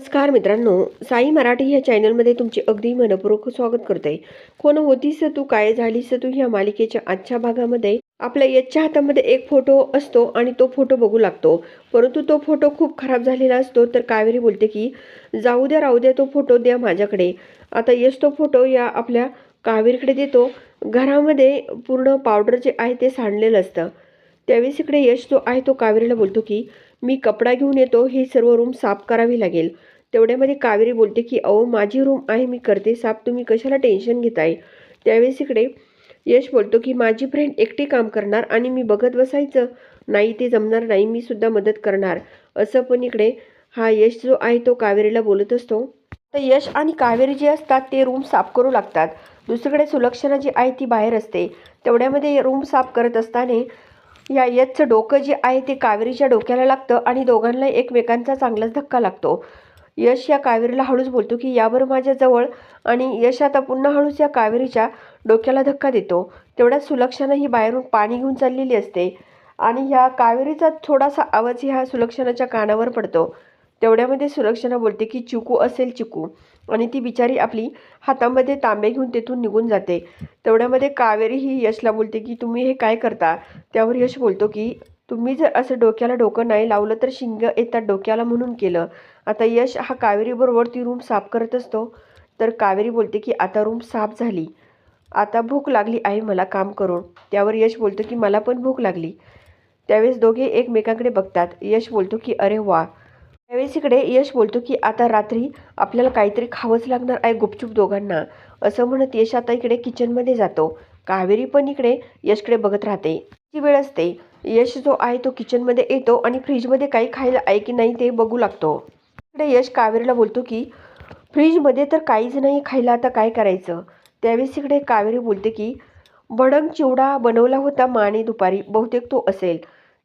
नमस्कार मित्रांनो साई मराठी या चॅनलमध्ये तुमचे अगदी मनपूर्वक स्वागत करते. कोण होतीस तू काय झालीस तू ह्या मालिकेच्या आजच्या भागामध्ये? आपल्या यशच्या हातामध्ये एक फोटो असतो आणि तो फोटो बघू लागतो. परंतु तो फोटो खूप खराब झालेला असतो तर कावेरी बोलते की जाऊ द्या राहू द्या तो फोटो द्या माझ्याकडे. आता यश तो फोटो या आपल्या कावेरीकडे देतो. घरामध्ये पूर्ण पावडर जे आहे ते सांडलेलं असतं. त्यावेळेस इकडे यश जो आहे तो कावेरीला बोलतो की मी कपडा घेऊन येतो ही सर्व रूम साफ करावी लागेल. तेवढ्यामध्ये कावेरी बोलते की अहो माझी रूम आहे मी करते साफ. तुम्ही कशाला टेन्शन घेताय? त्यावेळेस इकडे यश बोलतो की माझी फ्रेंड एकटी काम करणार आणि मी बघत बसायचं. नाही ते जमणार नाही मी सुद्धा मदत करणार. असं पण इकडे हा यश जो आहे तो कावेरीला बोलत असतो. तर यश आणि कावेरी जे असतात ते रूम साफ करू लागतात. दुसरीकडे सुलक्षणा जी आहे ती बाहेर असते. तेवढ्यामध्ये रूम साफ करत असताना या यशचं डोकं जे आहे ते कावेरीच्या डोक्याला लागतं आणि दोघांना एकमेकांचा चांगलाच धक्का लागतो. यश या कावेरीला हळूच बोलतो की यावर माझ्याजवळ आणि यश आता पुन्हा हळूच या कावेरीच्या डोक्याला धक्का देतो. तेवढ्यात सुलक्षणा ही बाहेरून पाणी घेऊन चाललेली असते आणि ह्या कावेरीचा थोडासा आवाज ह्या सुलक्षणाच्या कानावर पडतो. तेवढ्यामध्ये सुलक्षणा बोलते की चिकू असेल चिकू. आणि ती बिचारी आपली हातामध्ये तांबे घेऊन तेथून निघून जाते. तेवढ्यामध्ये कावेरी ही यशला बोलते की तुम्ही हे काय करता? त्यावर यश बोलतो की तुम्ही जर असं डोक्याला डोकं नाही लावलं तर शिंग येतात डोक्याला म्हणून केलं. आता यश हा कावेरीबरोबर ती रूम साफ करत असतो. तर कावेरी बोलते की आता रूम साफ झाली. आता भूक लागली आहे मला काम करून. त्यावर यश बोलतो की मला पण भूक लागली. त्यावेळेस दोघे एकमेकांकडे बघतात. यश बोलतो की अरे वा त्यावेळेस इकडे यश बोलतो की आता रात्री आपल्याला काहीतरी खावंच लागणार आहे गुपचूप दोघांना. असं म्हणत यश आता इकडे किचनमध्ये जातो. कावेरी पण इकडे यशकडे बघत राहते. ती वेळ असते. यश जो आहे तो किचनमध्ये येतो आणि फ्रीजमध्ये काही खायला आहे की नाही ते बघू लागतो. इकडे यश कावेरीला बोलतो की फ्रीजमध्ये तर काहीच नाही खायला आता काय करायचं? त्यावेळेस इकडे कावेरी बोलते की भडंग चिवडा बनवला होता माने दुपारी बहुतेक तो असेल.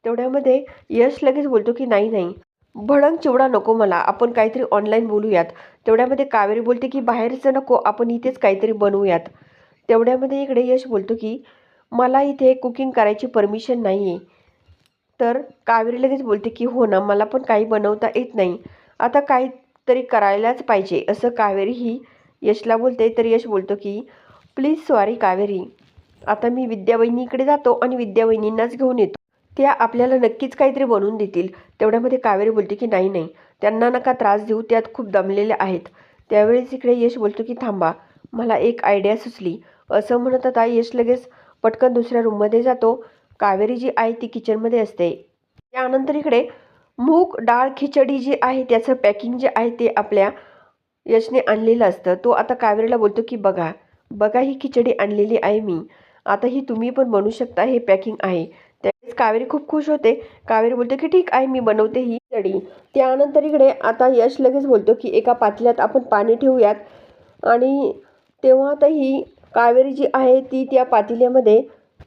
तेवढ्यामध्ये यश लगेच बोलतो की नाही नाही. भडंग चिवडा नको मला. आपण काहीतरी ऑनलाईन बोलूयात. तेवढ्यामध्ये कावेरी बोलते की बाहेरचं नको आपण इथेच काहीतरी बनवूयात. तेवढ्यामध्ये इकडे यश बोलतो की मला इथे कुकिंग करायची परमिशन नाही आहे तर कावेरी लगेच बोलते की हो ना मला पण काही बनवता येत नाही. आता काहीतरी करायलाच पाहिजे. असं कावेरी ही यशला बोलते. तर यश बोलतो की प्लीज सॉरी कावेरी. आता मी विद्यावहिनीकडे जातो आणि विद्यावहिनींनाच घेऊन येतो. त्या आपल्याला नक्कीच काहीतरी बनवून देतील. तेवढ्यामध्ये कावेरी बोलते की नाही नाही त्यांना नका त्रास देऊ त्यात खूप दमलेल्या आहेत. त्यावेळेस इकडे यश बोलतो की थांबा मला एक आयडिया सुचली. असं म्हणत आता यश लगेच पटकन दुसऱ्या रूममध्ये जातो. कावेरी जी आहे ती किचनमध्ये असते. त्यानंतर इकडे मूग डाळ खिचडी जी आहे त्याचं पॅकिंग जे आहे ते आपल्या यशने आणलेलं असतं. तो आता कावेरीला बोलतो की बघा बघा ही खिचडी आणलेली आहे मी. आता ही तुम्ही पण बनवू शकता हे पॅकिंग आहे. त्यावेळेस कावेरी खूप खुश होते. कावेरी बोलते की ठीक आहे मी बनवते ही खिचडी त्यानंतर इकडे आता यश लगेच बोलतो की एका पातेल्यात आपण पाणी ठेवूयात. आणि तेव्हा आता ही कावेरी जी आहे ती त्या पातेल्यामध्ये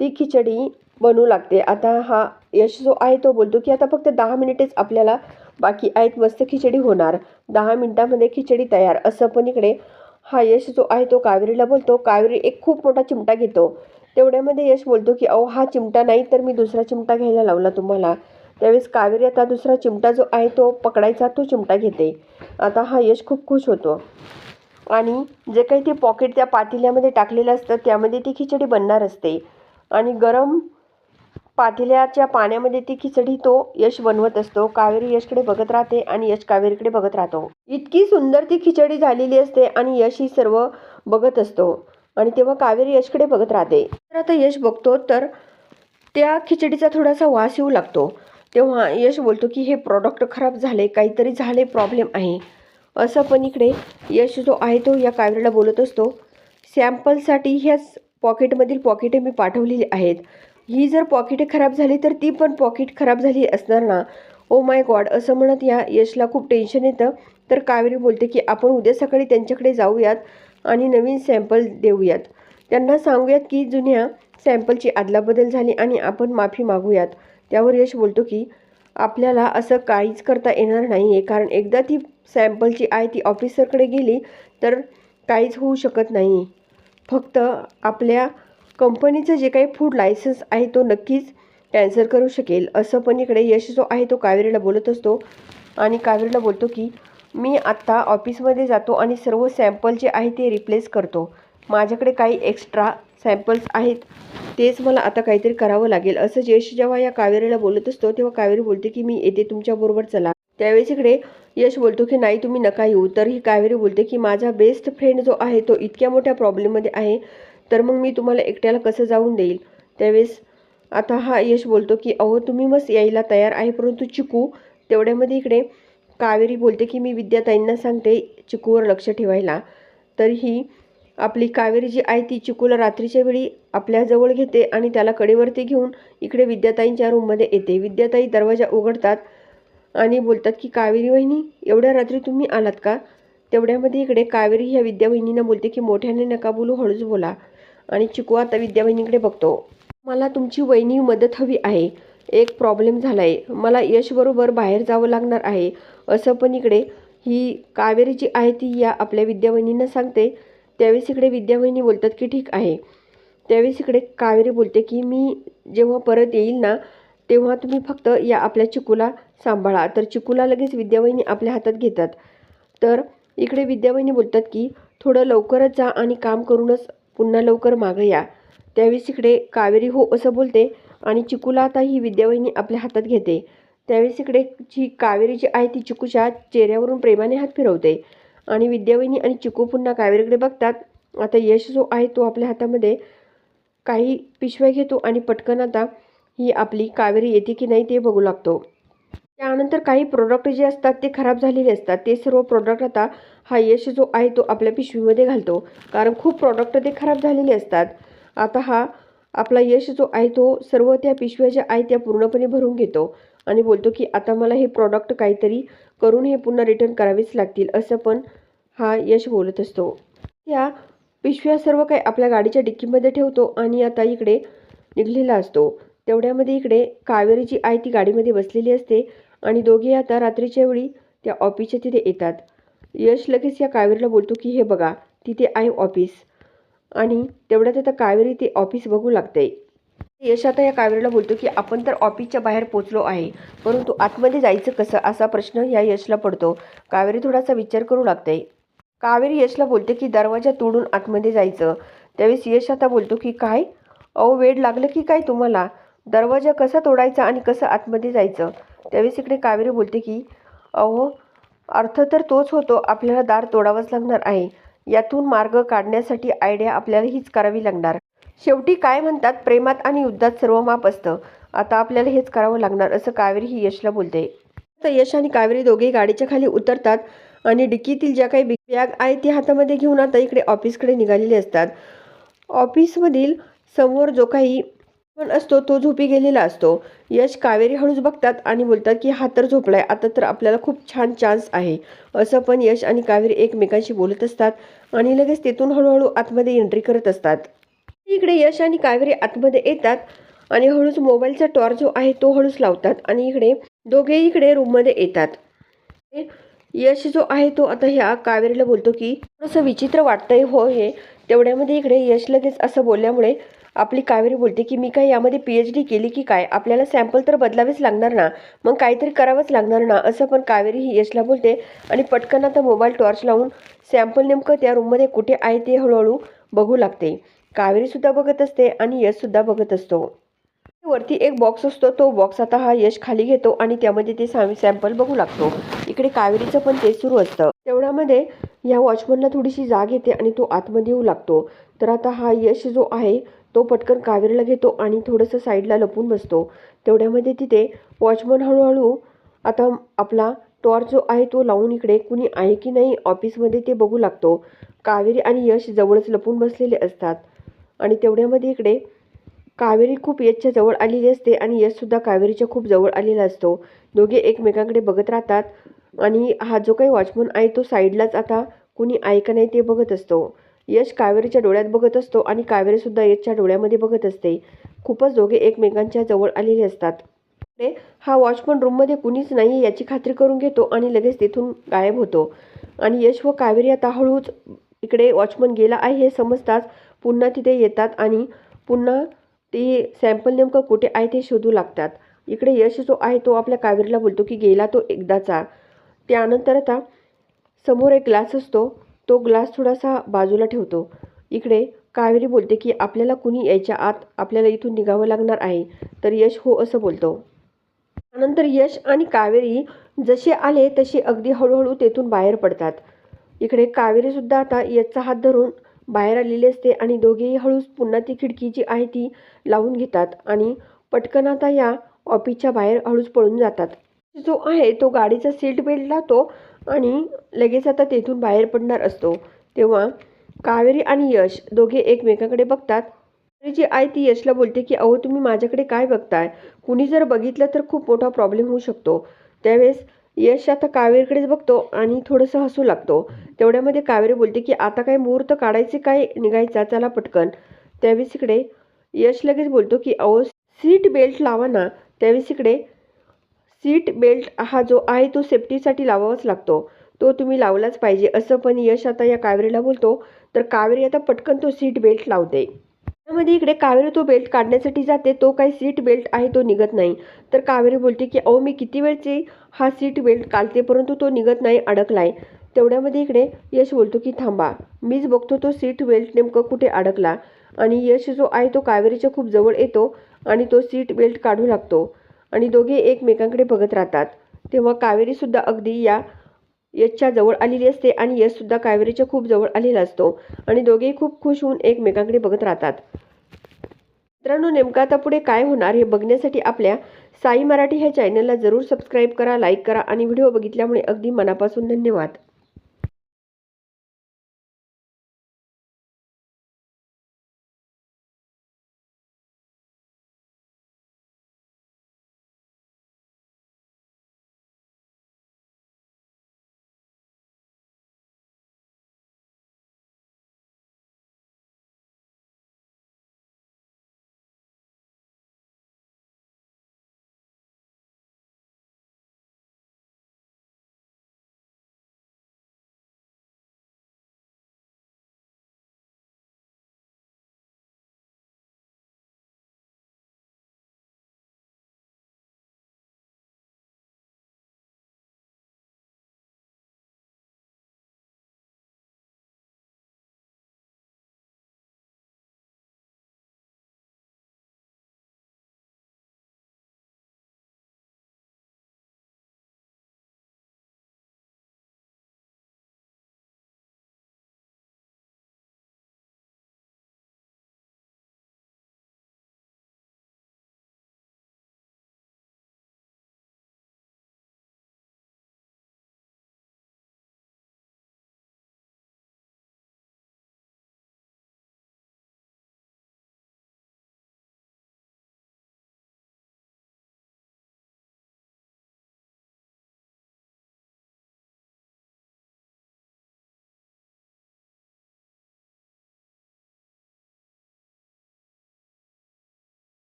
ती खिचडी बनवू लागते. आता हा यश जो आहे तो बोलतो की आता फक्त दहा मिनिटेच आपल्याला बाकी आहेत मस्त खिचडी होणार. दहा मिनिटामध्ये खिचडी तयार. असं पण इकडे हा यश जो आहे तो कावेरीला बोलतो. कावेरी एक खूप मोठा चिमटा घेतो. तेवढ्यामध्ये यश बोलतो की अहो हा चिमटा नाही तर मी दुसरा चिमटा घ्यायला लावला तुम्हाला. त्यावेळेस कावेरी आता दुसरा चिमटा जो आहे तो पकडायचा तो चिमटा घेते. आता हा यश खूप खुश होतो. आणि जे काही ते पॉकेट त्या पातेल्यामध्ये टाकलेलं असतं त्यामध्ये ती खिचडी बनणार असते. आणि गरम पातेल्याच्या पाण्यामध्ये ती खिचडी तो यश बनवत असतो. कावेरी यशकडे बघत राहते आणि यश कावेरीकडे बघत राहतो. इतकी सुंदर ती खिचडी झालेली असते आणि यश ही सर्व बघत असतो. आणि तेव्हा कावेरी यशकडे बघत राहते. तर आता यश बघतो तर त्या खिचडीचा थोडासा वास येऊ लागतो. तेव्हा यश बोलतो की हे प्रॉडक्ट खराब झाले काहीतरी झाले प्रॉब्लेम आहे. असं पण इकडे यश जो आहे तो या कावेरीला बोलत असतो. सॅम्पलसाठी ह्याच पॉकेटमधील पॉकेटे मी पाठवलेली आहेत. ही जर पॉकेटे खराब झाली तर ती पण पॉकेट खराब झाली असणार ना? ओ माय गॉड असं म्हणत या यशला खूप टेन्शन येतं. तर कावेरी बोलते की आपण उद्या सकाळी त्यांच्याकडे जाऊयात. आणि नवीन सॅम्पल देऊयात. त्यांना सांगूयात की जुन्या सॅम्पलची अदलाबदल झाली आणि आपण माफी मागूयात. त्यावर यश बोलतो की आपल्याला असं काहीच करता येणार नाही आहे कारण एकदा ती सॅम्पलची आय ती ऑफिसरकडे गेली तर काहीच होऊ शकत नाही. फक्त आपल्या कंपनीचं जे काही फूड लायसन्स आहे तो नक्कीच कॅन्सल करू शकेल. असं पण इकडे यश जो आहे तो कावेरीला बोलत असतो आणि कावेरीला बोलतो की मी आत्ता ऑफिसमध्ये जातो आणि सर्व सॅम्पल जे आहे ते रिप्लेस करतो. माझ्याकडे काही एक्स्ट्रा सॅम्पल्स आहेत. तेच मला आता काहीतरी करावं लागेल. असं यश जेव्हा या कावेरीला बोलत असतो तेव्हा कावेरी बोलते की मी येते तुमच्याबरोबर चला. त्यावेळेस इकडे यश बोलतो की नाही तुम्ही नका येऊ. तर ही कावेरी बोलते की माझा बेस्ट फ्रेंड जो आहे तो इतक्या मोठ्या प्रॉब्लेममध्ये आहे तर मग मी तुम्हाला एकट्याला कसं जाऊन देईल? त्यावेळेस आता हा यश बोलतो की अहो तुम्ही मस्त यायला तयार आहे परंतु चिकू तेवढ्यामध्ये इकडे कावेरी बोलते की मी विद्याताईंना सांगते चिकूवर लक्ष ठेवायला. तर ही आपली कावेरी जी आहे ती चिकूला रात्रीच्या वेळी आपल्याजवळ घेते आणि त्याला कडेवरती घेऊन इकडे विद्याताईंच्या रूममध्ये येते. विद्याताई दरवाजा उघडतात आणि बोलतात की कावेरी वहिनी एवढ्या रात्री तुम्ही आलात का? तेवढ्यामध्ये इकडे कावेरी ह्या विद्यावहिनींना बोलते की मोठ्याने नका बोलू हळूच बोला. आणि चिकू आता विद्यावहिनीकडे बघतो. मला तुमची वहिनी मदत हवी आहे. एक प्रॉब्लेम झाला आहे मला यशबरोबर बाहेर जावं लागणार आहे. असं पण इकडे ही कावेरी जी आहे ती या आपल्या विद्यावहिनींना सांगते. त्यावेळेस इकडे विद्यावहिनी बोलतात की ठीक आहे. त्यावेळेस इकडे कावेरी बोलते की मी जेव्हा परत येईल ना तेव्हा तुम्ही फक्त या आपल्या चिकूला सांभाळा. तर चिकूला लगेच विद्यावहिनी आपल्या हातात घेतात. तर इकडे विद्यावहिनी बोलतात की थोडं लवकरच जा आणि काम करूनच पुन्हा लवकर मागं या. त्यावेळेस इकडे कावेरी हो असं बोलते. आणि चिकूला आता ही विद्यावहिनी आपल्या हातात घेते. त्यावेळेस इकडे जी कावेरी जी आहे ती चिकूच्या चेहऱ्यावरून प्रेमाने हात फिरवते. आणि विद्यावहिनी आणि चिकू पुन्हा कावेरीकडे बघतात. आता यश जो आहे तो आपल्या हातामध्ये काही पिशव्या घेतो आणि पटकन आता ही आपली कावेरी येते की नाही ते बघू लागतो. त्यानंतर काही प्रोडक्ट जे असतात ते खराब झालेले असतात. ते सर्व प्रोडक्ट आता हा यश जो आहे तो आपल्या पिशवीमध्ये घालतो. कारण खूप प्रोडक्ट ते खराब झालेले असतात. आता हा आपला यश जो आहे तो सर्व त्या पिशव्या ज्या आहेत त्या पूर्णपणे भरून घेतो आणि बोलतो की आता मला हे प्रॉडक्ट काहीतरी करून हे पुन्हा रिटर्न करावेच लागतील असं पण हा यश बोलत असतो. त्या पिशव्या सर्व काही आपल्या गाडीच्या डिक्कीमध्ये ठेवतो आणि आता इकडे निघलेला असतो. तेवढ्यामध्ये इकडे कावेरी जी आहे ती गाडीमध्ये बसलेली असते आणि दोघे आता रात्रीच्या वेळी त्या ऑफिसच्या तिथे येतात. यश लगेच या कावेरीला बोलतो की हे बघा तिथे आहे ऑफिस आणि तेवढ्यात आता कावेरी ते ऑफिस बघू लागते यश आता या कावेरीला बोलतो की आपण तर ऑफिसच्या बाहेर पोचलो आहे परंतु आतमध्ये जायचं कसं असा प्रश्न या यशला पडतो. कावेरी थोडासा विचार करू लागते कावेरी यशला बोलते की दरवाजा तोडून आतमध्ये जायचं. त्यावेळेस यश आता बोलतो की काय? अहो वेळ लागलं की काय तुम्हाला? दरवाजा कसा तोडायचा आणि कसं आतमध्ये जायचं? त्यावेळेस इकडे कावेरी बोलते की अहो अर्थ तर तोच होतो. आपल्याला दार तोडावाच लागणार आहे. यातून मार्ग काढण्यासाठी आयडिया आपल्याला हीच करावी लागणार. शेवटी काय म्हणतात? प्रेमात आणि युद्धात सर्व माप असतं. आता आपल्याला हेच करावं लागणार असं कावेरी ही यशला बोलते. तर यश आणि कावेरी दोघेही गाडीच्या खाली उतरतात आणि डिक्कीतील ज्या काही बॅग आहे ती हातामध्ये घेऊन आता इकडे ऑफिसकडे निघालेले असतात. ऑफिसमधील समोर जो काही पण असतो तो झोपी गेलेला असतो. यश कावेरी हळूच बघतात आणि बोलतात की हा तर झोपलाय. आता तर आपल्याला खूप छान चान्स आहे. असं पण यश आणि कावेरी एकमेकांशी बोलत असतात आणि लगेच तिथून हळूहळू आतमध्ये एंट्री करत असतात. इकडे यश आणि कावेरी आतमध्ये येतात आणि हळूच मोबाईलचा टॉर्च जो आहे तो हळूच लावतात आणि इकडे दोघे इकडे रूममध्ये येतात. यश जो आहे तो आता ह्या कावेरीला बोलतो की थोडंसं विचित्र वाटतंय हो हे. तेवढ्यामध्ये इकडे यश लगेच असं बोलल्यामुळे आपली कावेरी बोलते की मी काय यामध्ये पी एच डी केली की काय? आपल्याला सॅम्पल तर बदलावेच लागणार ना? मग काहीतरी करावंच लागणार ना? असं पण कावेरी ही यशला बोलते. आणि पटकन आता मोबाईल टॉर्च लावून सॅम्पल नेमकं त्या रूममध्ये कुठे आहे ते हळूहळू बघू लागते. कावेरीसुद्धा बघत असते आणि यशसुद्धा बघत असतो. वरती एक बॉक्स असतो तो बॉक्स आता हा यश खाली घेतो आणि त्यामध्ये ते सॅम सॅम्पल बघू लागतो. इकडे कावेरीचं पण ते सुरू असतं. तेवढ्यामध्ये या वॉचमनला थोडीशी जाग येते आणि तो आतमध्ये येऊ लागतो. तर आता हा यश जो आहे तो पटकन कावेरीला घेतो आणि थोडंसं साईडला लपून बसतो. तेवढ्यामध्ये तिथे वॉचमन हळूहळू आता आपला टॉर्च जो आहे तो लावून इकडे कुणी आहे की नाही ऑफिसमध्ये ते बघू लागतो. कावेरी आणि यश जवळच लपून बसलेले असतात. आणि तेवढ्यामध्ये इकडे कावेरी खूप यशच्या जवळ आलेली असते आणि यशसुद्धा कावेरीच्या खूप जवळ आलेला असतो. दोघे एकमेकांकडे बघत राहतात आणि हा जो काही वॉचमन आहे तो साईडलाच आता कुणी आहे का नाही ते बघत असतो. यश कावेरीच्या डोळ्यात बघत असतो आणि कावेरीसुद्धा यशच्या डोळ्यामध्ये बघत असते. खूपच दोघे एकमेकांच्या जवळ आलेले असतात. इकडे हा वॉचमन रूममध्ये कुणीच नाही याची खात्री करून घेतो आणि लगेच तिथून गायब होतो. आणि यश व कावेरी आता हळूच इकडे वॉचमन गेला आहे हे समजताच पुन्हा तिथे येतात आणि पुन्हा ते सॅम्पल नेमकं कुठे आहे ते शोधू लागतात. इकडे यश जो आहे तो आपल्या कावेरीला बोलतो की गेला तो एकदाचा. त्यानंतर आता समोर एक ग्लास असतो. तो ग्लास थोडासा बाजूला ठेवतो. इकडे कावेरी बोलते की आपल्याला कुणी यायच्या आत आपल्याला इथून निघावं लागणार आहे तर यश हो असं बोलतो. त्यानंतर यश आणि कावेरी जसे आले तसे अगदी हळूहळू तेथून बाहेर पडतात. इकडे कावेरीसुद्धा आता यशचा हात धरून बाहेर आलेली असते आणि दोघेही हळूच पुन्हा ती खिडकी जी आहे ती लावून घेतात आणि पटकन आता या ऑफिसच्या बाहेर हळूच पळून जातात. जो आहे तो गाडीचा सीट बेल्ट लावतो आणि लगेच आता तेथून बाहेर पडणार असतो. तेव्हा कावेरी आणि यश दोघे एकमेकांकडे बघतात. जी आई ती यशला बोलते की अहो तुम्ही माझ्याकडे काय बघताय? कुणी जर बघितलं तर खूप मोठा प्रॉब्लेम होऊ शकतो. त्यावेळेस यश आता कावेरीकडेच बघतो आणि थोडंसं हसू लागतो. तेवढ्यामध्ये कावेरी बोलते की आता काय मुहूर्त काढायचे काय निघायचा? चला पटकन. त्यावेळेस इकडे यश लगेच बोलतो की अहो सीट बेल्ट लावा ना. त्यावेळेस इकडे सीट बेल्ट हा जो आहे तो सेफ्टीसाठी लावावाच लागतो. तो तुम्ही लावलाच पाहिजे. असं पण यश आता या कावेरीला बोलतो. तर कावेरी आता पटकन तो सीट बेल्ट लावते त्यामध्ये इकडे कावेरी तो बेल्ट काढण्यासाठी जाते. तो काही सीट बेल्ट आहे तो निघत नाही. तर कावेरी बोलते की अहो मी किती वेळची हा सीट बेल्ट काढते परंतु तो निघत नाही अडकलाय. तेवढ्यामध्ये इकडे यश बोलतो की थांबा. मीच बघतो तो सीट बेल्ट नेमकं कुठे अडकला. आणि यश जो आहे तो कावेरीच्या खूप जवळ येतो आणि तो सीट बेल्ट काढू लागतो. आणि दोघे एकमेकांकडे बघत राहतात. तेव्हा कावेरीसुद्धा अगदी या यशच्या जवळ आलेली असते आणि यशसुद्धा कावेरीच्या खूप जवळ आलेला असतो. आणि दोघेही खूप खुश होऊन एकमेकांकडे बघत राहतात. मित्रांनो नेमकं आता पुढे काय होणार हे बघण्यासाठी आपल्या साई मराठी ह्या चॅनलला जरूर सबस्क्राईब करा लाईक करा आणि व्हिडिओ बघितल्यामुळे अगदी मनापासून धन्यवाद.